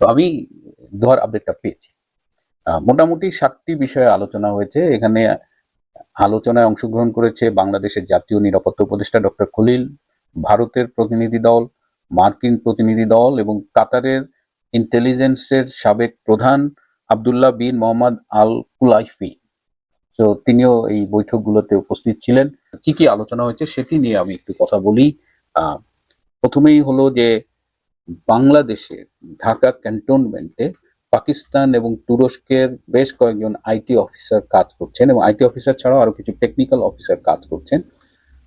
তো আমি দোহার আপডেটটা পেয়েছি। মোটামুটি সাতটি বিষয়ে আলোচনা হয়েছে। এখানে আলোচনায় অংশগ্রহণ করেছে বাংলাদেশের জাতীয় নিরাপত্তা উপদেষ্টা ডক্টর খলিল, ভারতের প্রতিনিধি দল, মার্কিন প্রতিনিধি দল এবং কাতারের ইন্টেলিজেন্সের সাবেক প্রধান আব্দুল্লাহ বিন মোহাম্মদ আল কুলাইফি তো তিনিও এই বৈঠকগুলোতে উপস্থিত ছিলেন। কি কি আলোচনা হয়েছে সেটি নিয়ে আমি একটু কথা বলি। প্রথমেই হলো যে বাংলাদেশের ঢাকা ক্যান্টনমেন্টে পাকিস্তান এবং তুরস্কের বেশ কয়েকজন আইটি অফিসার কাজ করছেন এবং আইটি অফিসার ছাড়াও আরও কিছু টেকনিক্যাল অফিসার কাজ করছেন।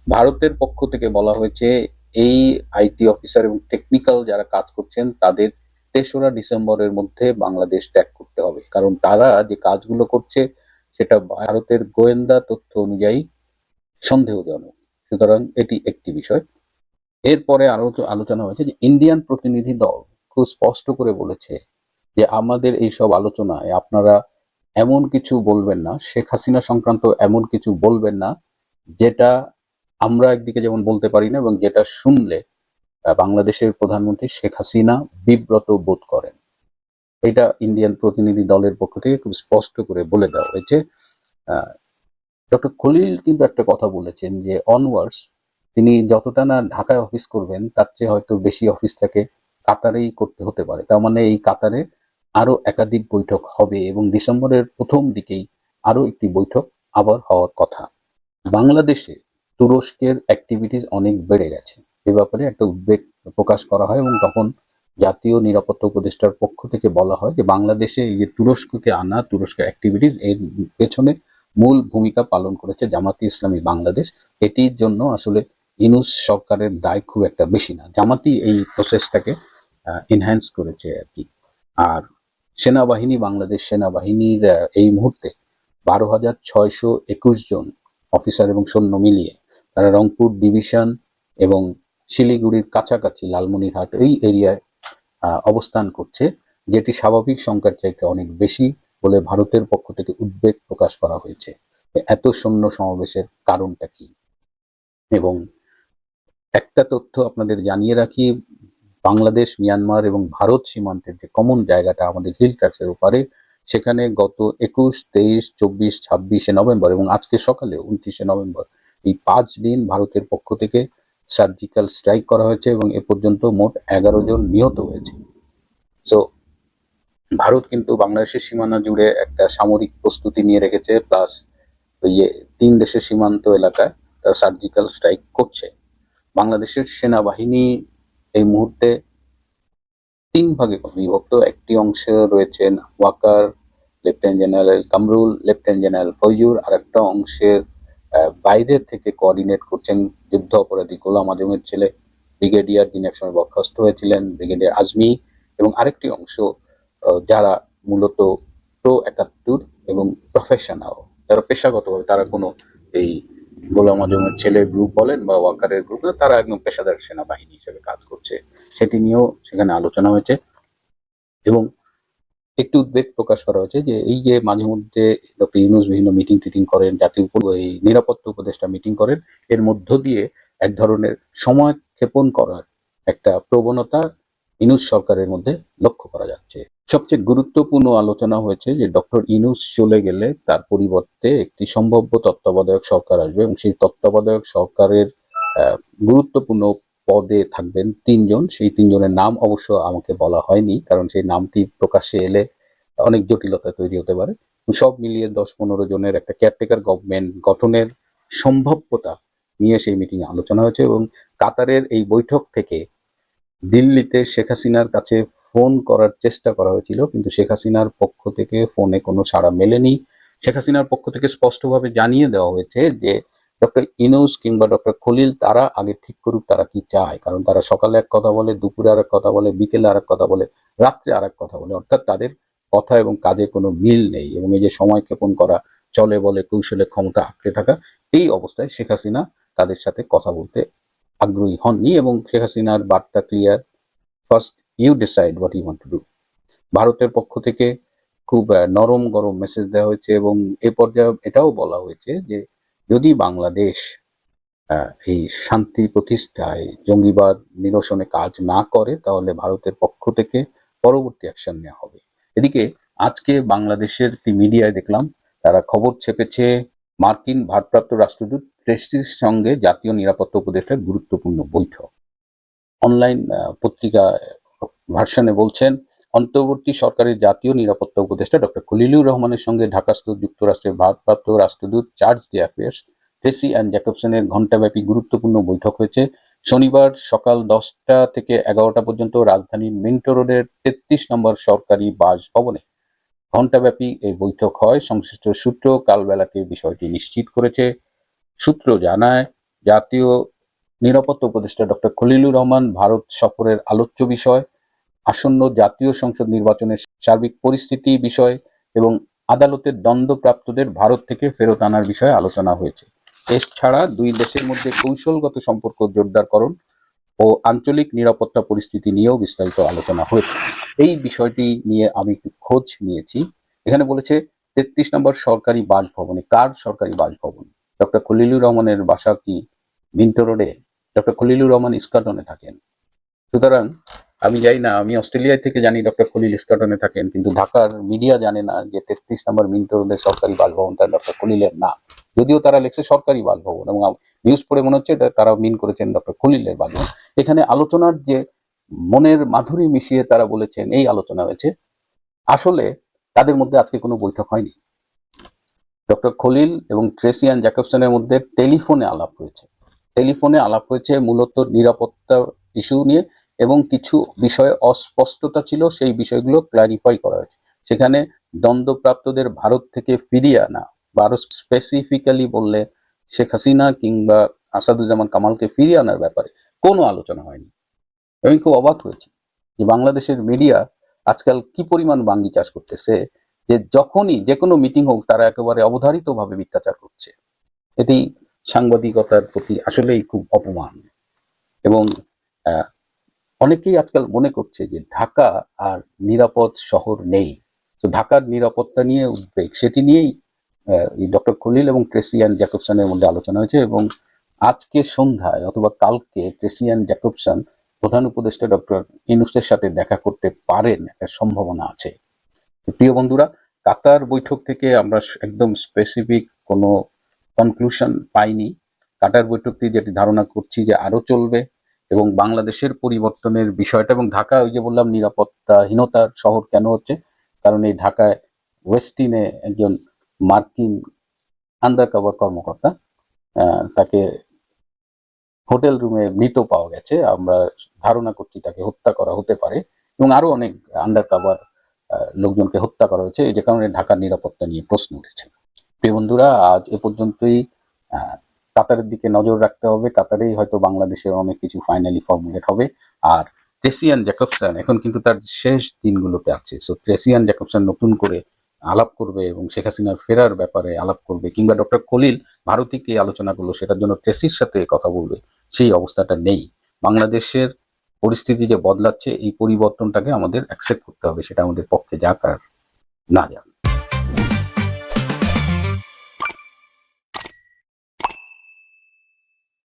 ভারতের পক্ষ থেকে বলা হয়েছে, এই আইটি অফিসার এবং টেকনিক্যাল যারা কাজ করছেন, তাদের তেসরা ডিসেম্বরের মধ্যে বাংলাদেশ ত্যাগ করতে হবে। কারণ তারা যে কাজগুলো করছে, সেটা ভারতের গোয়েন্দা তথ্য অনুযায়ী সন্দেহজনক। সুতরাং এটি একটি বিষয়। এরপরে আরও আলোচনা হয়েছে যে ইন্ডিয়ান প্রতিনিধি দল খুব স্পষ্ট করে বলেছে যে আমাদের এই সব আলোচনায় আপনারা এমন কিছু বলবেন না, শেখ হাসিনা সংক্রান্ত এমন কিছু বলবেন না, যেটা আমরা একদিকে যেমন বলতে পারি না এবং যেটা শুনলে বাংলাদেশের প্রধানমন্ত্রী শেখ হাসিনা বিব্রত বোধ করেন। এটা ইন্ডিয়ান প্রতিনিধি দলের পক্ষ থেকে খুব স্পষ্ট করে বলে দেওয়া হয়েছে। ডক্টর খলিল কিন্তু একটা কথা বলেছেন যে অনওয়ার্ডস তিনি যতটা না ঢাকায় অফিস করবেন, তার চেয়ে হয়তো বেশি অফিসটাকে কাতারেই করতে হতে পারে। তার মানে এই কাতারে আরও একাধিক বৈঠক হবে এবং ডিসেম্বরের প্রথম দিকেই আরও একটি বৈঠক আবার হওয়ার কথা। বাংলাদেশে তুরস্কের অ্যাক্টিভিটিস অনেক বেড়ে গেছে। এ ব্যাপারে একটা উদ্বেগ প্রকাশ করা হয় এবং তখন জাতীয় নিরাপত্তা উপদেষ্টার পক্ষ থেকে বলা হয় যে, বাংলাদেশে এই যে তুরস্ককে আনা তুরস্কের অ্যাক্টিভিটিস এর পেছনে মূল ভূমিকা পালন করেছে জামাতি ইসলামী বাংলাদেশ। এটির জন্য আসলে ইনুস সরকারের দায় খুব একটা বেশি না। জামাতি এই প্রসেসটাকে এনহ্যান্স করেছে আর কি। আর সেনাবাহিনী, বাংলাদেশ সেনাবাহিনীর এই মুহূর্তে বারো হাজার ছয়শো একুশ জন অফিসার এবং সৈন্য মিলিয়ে তারা রংপুর ডিভিশন এবং শিলিগুড়ির কাছাকাছি লালমনিরহাট এই এরিয়ায় অবস্থান করছে, যেটি স্বাভাবিক সংখ্যার চাইতে অনেক বেশি বলে ভারতের পক্ষ থেকে উদ্বেগ প্রকাশ করা হয়েছে। এত সৈন্য সমাবেশের কারণটা কি? এবং একটা তথ্য আপনাদের জানিয়ে রাখি, বাংলাদেশ, মিয়ানমার এবং ভারত সীমান্তের যে কমন জায়গাটা আমাদের হিল ট্র্যাক্সের উপরে সেখানে গত একুশ, তেইশ, চব্বিশ, ছাব্বিশে নভেম্বর এবং আজকে সকালে উনত্রিশে নভেম্বর এই পাঁচ দিন ভারতের পক্ষ থেকে সার্জিক্যাল স্ট্রাইক করা হয়েছে এবং এ পর্যন্ত মোট এগারো জন নিহত হয়েছে। সো ভারত কিন্তু বাংলাদেশের সীমানা জুড়ে একটা সামরিক প্রস্তুতি নিয়ে রেখেছে প্লাস ইয়ে তিন দেশের সীমান্ত এলাকায় তারা সার্জিক্যাল স্ট্রাইক করছে। বাংলাদেশের সেনাবাহিনী এই মুহূর্তে তিন ভাগে বিভক্ত একটি অংশে রয়েছেন Waker, lieutenant general Kamrul, lieutenant general Faizur আর একটা অংশের বাইরে থেকে কোঅর্ডিনেট করছেন যুদ্ধ অপরাধী গোলাম আজমের ছেলে। ব্রিগেডিয়ার যিনি একসময় বরখাস্ত হয়েছিলেন, ব্রিগেডিয়ার আজমি, এবং আরেকটি অংশ যারা মূলত প্রো একাত্তর এবং প্রফেশনাল যারা পেশাগতভাবে, তারা কোনো এই গোলাম আজমের ছেলে গ্রুপ বলেন বা ওয়াকারের গ্রুপ তারা একদম পেশাদার সেনাবাহিনী হিসেবে কাজ করছে। সেটি নিয়েও সেখানে আলোচনা হয়েছে। এবং একটু উদ্বেগ প্রকাশ করা হয়েছে যে এই যে মাঝে মধ্যে ডক্টর ইউনুস বিভিন্ন মিটিং টিটিং করেন, জাতীয় এই নিরাপত্তা উপদেষ্টা মিটিং করেন, এর মধ্য দিয়ে এক ধরনের সময় ক্ষেপণ করার একটা প্রবণতা ইনুস সরকারের মধ্যে লক্ষ্য করা যাচ্ছে। সবচেয়ে গুরুত্বপূর্ণ আলোচনা হয়েছে যে ডক্টর ইনুস চলে গেলে তার পরিবর্তে একটি সম্ভাব্য তত্ত্বাবধায়ক সরকার আসবে এবং সেই তত্ত্বাবধায়ক সরকারের গুরুত্বপূর্ণ পদে থাকবেন তিনজন। সেই তিনজনের নাম অবশ্য আমাকে বলা হয়নি, কারণ সেই নামটি প্রকাশ্যে এলে অনেক জটিলতা তৈরি হতে পারে। সব মিলিয়ে দশ পনেরো জনের একটা কেয়ারটেকার গভর্নমেন্ট গঠনের সম্ভাব্যতা নিয়ে সেই মিটিং আলোচনা হয়েছে এবং কাতারের এই বৈঠক থেকে দিল্লিতে শেখ হাসিনার কাছে ফোন করার চেষ্টা করা হয়েছিল, কিন্তু শেখ হাসিনার পক্ষ থেকে ফোনে কোনো সাড়া মেলেনি। শেখ হাসিনার পক্ষ থেকে স্পষ্টভাবে জানিয়ে দেওয়া হয়েছে যে, ডক্টর ইনুস কিংবা ডক্টর খলিল, তারা আগে ঠিক করুক তারা কি চায়। কারণ তারা সকালে এক কথা বলে, দুপুরে আর এক কথা বলে, বিকেলে আর এক কথা বলে, রাত্রে আর এক কথা বলে। অর্থাৎ তাদের কথা এবং কাজে কোনো মিল নেই এবং এই যে সময় ক্ষেপণ করা, চলে বলে, কৌশলে ক্ষমতা আঁকড়ে থাকা, এই অবস্থায় শেখ হাসিনা তাদের সাথে কথা বলতে আগ্রহী হননি এবং শেখ হাসিনার বার্তা clear. First you decide what you want to do ভারতের পক্ষ থেকে খুব নরম গরম মেসেজ দেওয়া হয়েছে এবং এ পর্যায়ে এটাও বলা হয়েছে যে, যদি বাংলাদেশ এই শান্তি প্রতিষ্ঠায় জঙ্গিবাদ নিরসনে কাজ না করে, তাহলে ভারতের পক্ষ থেকে পরবর্তী অ্যাকশন নেওয়া হবে। এদিকে, আজকে বাংলাদেশের একটি মিডিয়ায় দেখলাম, তারা খবর ছেপেছে মার্কিন ভারপ্রাপ্ত রাষ্ট্রদূত ট্রেস্টির সঙ্গে জাতীয় নিরাপত্তা উপদেষ্টার গুরুত্বপূর্ণ বৈঠক। অনলাইন পত্রিকা ভার্সনে বলছেন, অন্তর্বর্তী সরকারের জাতীয় নিরাপত্তা উপদেষ্টা ডক্টর খলিলুর রহমানের সঙ্গে ঢাকাস্থ যুক্তরাষ্ট্রের ভারপ্রাপ্ত রাষ্ট্রদূত charge d' affaires Tracey Ann জ্যাকবসনের ঘণ্টাব্যাপী গুরুত্বপূর্ণ বৈঠক হয়েছে। শনিবার সকাল দশটা থেকে এগারোটা পর্যন্ত রাজধানীর মিন্টো রোডের তেত্রিশ নম্বর সরকারি বাসভবনে ঘণ্টাব্যাপী এই বৈঠক হয়। সংশ্লিষ্ট সূত্র কালবেলাকে বিষয়টি নিশ্চিত করেছে। সূত্র জানায়, জাতীয় নিরাপত্তা উপদেষ্টা ডক্টর খলিলুর রহমান ভারত সফরের আলোচ্য বিষয়, আসন্ন জাতীয় সংসদ নির্বাচনের সার্বিক পরিস্থিতি বিষয় এবং আদালতের দণ্ডপ্রাপ্তদের ভারত থেকে ফেরত আনার বিষয়ে আলোচনা হয়েছে। এছাড়া দুই দেশের মধ্যে কৌশলগত সম্পর্ক জোরদারকরণ ও আঞ্চলিক নিরাপত্তা পরিস্থিতি নিয়েও বিস্তারিত আলোচনা হয়েছে। এই বিষয়টি নিয়ে আমি একটু খোঁজ নিয়েছি। এখানে বলেছে, তেত্রিশ নম্বর সরকারি বাসভবনে, কার সরকারি বাসভবন? ডক্টর খলিলুর রহমানের বাসা কি মিন্টো রোডে? ডক্টর খলিলুর রহমান ইস্কাটনে থাকেন। সুতরাং আমি জানি না, আমি অস্ট্রেলিয়া থেকে জানি ডক্টর খলিল ইস্কাটনে থাকেন, কিন্তু ঢাকার মিডিয়া জানে না যে তেত্রিশ নম্বর মিন্টো রোডের সরকারি বাসভবন তার ডক্টর খলিলের না। যদিও তারা লেখছে সরকারি বাসভবন এবং নিউজ পড়ে মনে হচ্ছে তারা মিন করেছেন ডক্টর খলিলের বাসভবন। এখানে আলোচনার যে মনের মাধুরী মিশিয়ে তারা বলেছেন, এই আলোচনা হয়েছে। আসলে তাদের মধ্যে আজকে কোনো বৈঠক হয়নি। ডক্টর খলিল এবং ট্রেসিয়ান জ্যাকবসনের মধ্যে টেলিফোনে আলাপ হয়েছে। টেলিফোনে আলাপ হয়েছে মূলত নিরাপত্তা ইস্যু নিয়ে এবং কিছু বিষয়ে অস্পষ্টতা ছিল, সেই বিষয়গুলো ক্লারিফাই করা হয়েছে। সেখানে দ্বন্দ্বপ্রাপ্তদের ভারত থেকে ফিরিয়ে আনা আরও স্পেসিফিক্যালি বললে শেখ হাসিনা কিংবা আসাদুজ্জামান কামালকে ফিরিয়ে আনার ব্যাপারে কোনো আলোচনা হয়নি। আমি খুব অবাক হয়েছি যে বাংলাদেশের মিডিয়া আজকাল কি পরিমাণ বাঙ্গি চাষ করতেছে, যে যখনই যে কোনো মিটিং হোক তারা একেবারে অবধারিতভাবে মিথ্যাচার করছে। এটি সাংবাদিকতার প্রতি আসলেই খুব অপমান। এবং অনেকেই আজকাল মনে করছে যে ঢাকা আর নিরাপদ শহর নেই। তো ঢাকার নিরাপত্তা নিয়ে উদ্বেগ, সেটি নিয়েই ডক্টর খলিল এবং ট্রেসিয়ান জ্যাকবসনের মধ্যে আলোচনা হয়েছে এবং আজকে সন্ধ্যায় অথবা কালকে ট্রেসিয়ান জ্যাকবসন প্রধান উপদেষ্টা ডক্টর ইনুসের সাথে দেখা করতে পারেন একটা সম্ভাবনা আছে। প্রিয় বন্ধুরা, কাতার বৈঠক থেকে আমরা একদম স্পেসিফিক কোনো কনক্লুশন পাইনি। কাতার বৈঠকটি যেটি ধারণা করছি যে আরও চলবে এবং বাংলাদেশের পরিবর্তনের বিষয়টা এবং ঢাকা, ওই যে বললাম, নিরাপত্তাহীনতার শহর কেন হচ্ছে? কারণ এই ঢাকায় ওয়েস্টিনে একজন মার্কিন আন্ডার কভার কর্মকর্তা তাকে হোটেল রুমে মৃত পাওয়া গেছে। আমরা ধারণা করছি তাকে হত্যা করা হতে পারে এবং আরও অনেক আন্ডার কভার লোকজনকে হত্যা করা হয়েছে। যে কারণে ঢাকার নিরাপত্তা নিয়ে প্রশ্ন উঠেছে। প্রিয় বন্ধুরা, আজ এ পর্যন্তই। কাতারের দিকে নজর রাখতে হবে। কাতারেই হয়তো বাংলাদেশের অনেক কিছু ফাইনালি ফর্মুলেট হবে। আর ট্রেসিয়ান জ্যাকবসন এখন কিন্তু তার শেষ দিনগুলোতে আছে। সো ট্রেসিয়ান জ্যাকবসন নতুন করে আলাপ করবে এবং শেখ হাসিনার ফেরার ব্যাপারে আলাপ করবে কিংবা ডক্টর কলিল ভারতীকে আলোচনা করল সেটার জন্য ট্রেসির সাথে কথা বলবে, সেই অবস্থাটা নেই। বাংলাদেশের পরিস্থিতি যে বদলাচ্ছে, এই পরিবর্তনটাকে আমাদের অ্যাকসেপ্ট করতে হবে, সেটা আমাদের পক্ষে যাক আর না যাক।